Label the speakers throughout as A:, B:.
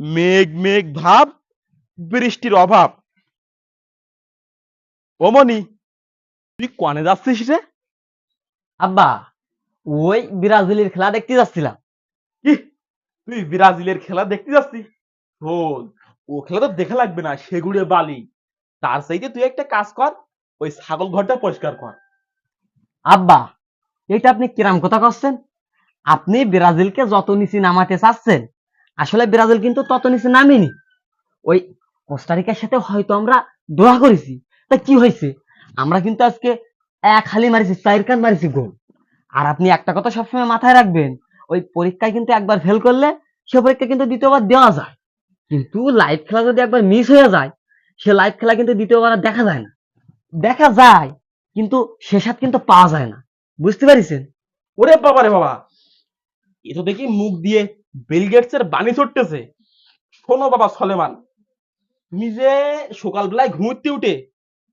A: মেঘ মেঘ ভাব বৃষ্টির অভাব। ওমনি তুই কনে যাচ্ছিস রে?
B: আব্বা ওই ব্রাজিলের খেলা দেখতে যাচ্ছিলাম।
A: কি? তুই ব্রাজিলের খেলা দেখতে যাচ্ছিস? শোন ও খেলা তো দেখা লাগবে না সেগুড়ে বালি। তার চাইতে তুই একটা কাজ কর ওই ছাগল ঘরটা পরিষ্কার কর।
B: আব্বা এটা আপনি কিরাম কথা করছেন আপনি ব্রাজিলকে যত নিচে নামাতে চাচ্ছেন আসলে ব্রাজিল কিন্তু তত নিচে নামেনি। ওই কোস্টারিকার সাথে হয়তো আমরা দোয়া করেছি। তা কি হয়েছে? আমরা কিন্তু আজকে এক হালি মারিছি, চার কান মারিছি গোল। আর আপনি একটা কথা সবসময় মাথায় রাখবেন, ওই পরীক্ষায় কিন্তু একবার ফেল করলে সে পরীক্ষা কিন্তু দ্বিতীয়বার দেওয়া যায়। কিন্তু লাইভ খেলা যদি একবার মিস হয়ে যায়, সে লাইভ খেলা কিন্তু দ্বিতীয়বার দেখা যায় না। দেখা যায়, কিন্তু সে স্বাদ কিন্তু পাওয়া যায় না। বুঝতে পারিছেন?
A: ওরে বাবা রে বাবা! এ তো দেখি মুখ দিয়ে বিল গেটস এর বাণী ছড়তেছে শোনো বাবা সলেমান তুমি যে সকালবেলায় ঘুমোতে উঠে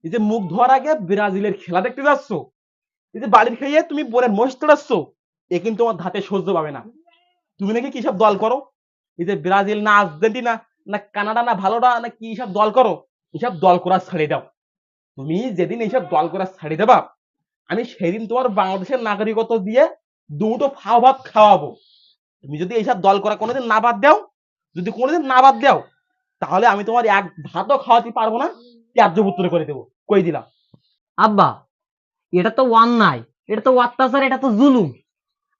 A: এই যে মুখ ধোয়ার আগে ব্রাজিলের খেলা দেখতে যাচ্ছ, এই যে বাড়ির খেয়ে তুমি বোনের মহিষ তোড়াচ্ছ এ কিন্তু তোমার ধাতে সহ্য পাবে না। তুমি নাকি কি সব দল করো? এই যে ব্রাজিল না আর্জেন্টিনা, না কানাডা না ভালোটা, না কি সব দল করো? এসব দল করা ছাড়িয়ে দাও। তুমি যেদিন এইসব দল করা ছাড়িয়ে দেবা, আমি সেদিন তোমার বাংলাদেশের নাগরিকত্ব দিয়ে দুটো ফাও ভাত খাওয়াবো। তুমি যদি এইসব দল করা কোনোদিন না বাদ দাও যদি কোনোদিন না বাদ দাও তাহলে আমি তোমার এক ভাতও খাওয়াতে পারব না ত্যায্য পুত্র করে দেবো। কই দিলাম?
B: আব্বা এটা তো অন্যায় এটা তো অত্যাচার এটা তো জুলুম।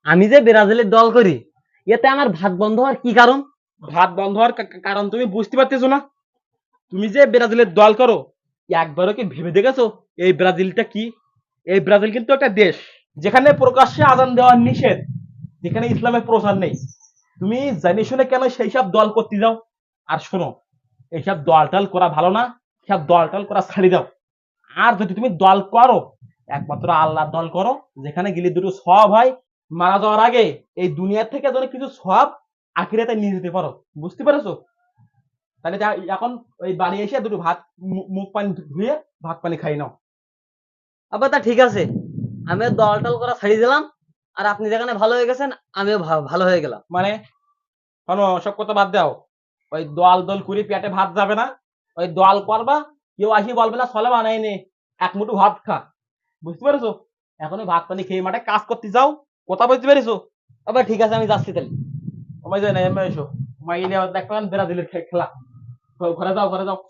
B: আমি যে ব্রাজিলের দল করি এতে আমার ভাত বন্ধ হওয়ার কি কারণ?
A: ভাত বন্ধ হওয়ার কারণ তুমি বুঝতে পারতেছো না। তুমি যে ব্রাজিলের দল করো একবারও কি ভেবে দেখেছ এই ব্রাজিলটা কি? এই ব্রাজিল কিন্তু একটা দেশ যেখানে প্রকাশ্যে আদান দেওয়ার নিষেধ। যেখানে ইসলামের প্রচার নেই। তুমি জানি শুনে কেন সেই সব দল করতে যাও? আর শোনো এইসব দল টল করা ভালো না সব দল টল করা ছাড়ি দাও। আর যদি তুমি দল করো, একমাত্র আল্লাহ দল করো, যেখানে গেলে দুটো সব হয়, মারা যাওয়ার আগে এই দুনিয়ার থেকে যেন কিছু সব আখিরাতে নিয়ে যেতে পারো। বুঝতে পেরেছ? তাহলে এখন ওই বাড়ি এসে দুটো ভাত মুখ পানি ধুয়ে ভাত পানি খাই নাও।
B: আব্বা তা ঠিক আছে আমি দল টল করা ছাড়িয়ে দিলাম। আর আপনি যেখানে ভালো হয়ে গেছেন, আমিও ভালো হয়ে গেলাম।
A: মানে শোনো, সব কথা বাদ দাও। ওই দল দল করে পেটে ভাত যাবে না। ওই দল করবা, কেউ আসি বলবে না চলে বানাই নে, এক মুঠো ভাত খা। বুঝতে পেরেছ? এখন ভাত পানি খেয়ে মাঠে কাজ করতে যাও, কথা বুঝতে পেরেছ?
B: আবার ঠিক আছে, আমি যাচ্ছি তাহলে।
A: সময় যায় না এমনি এসো। মাইলে ব্রাজিলের খে- খেলা। ঘরে যাও ঘরে যাও।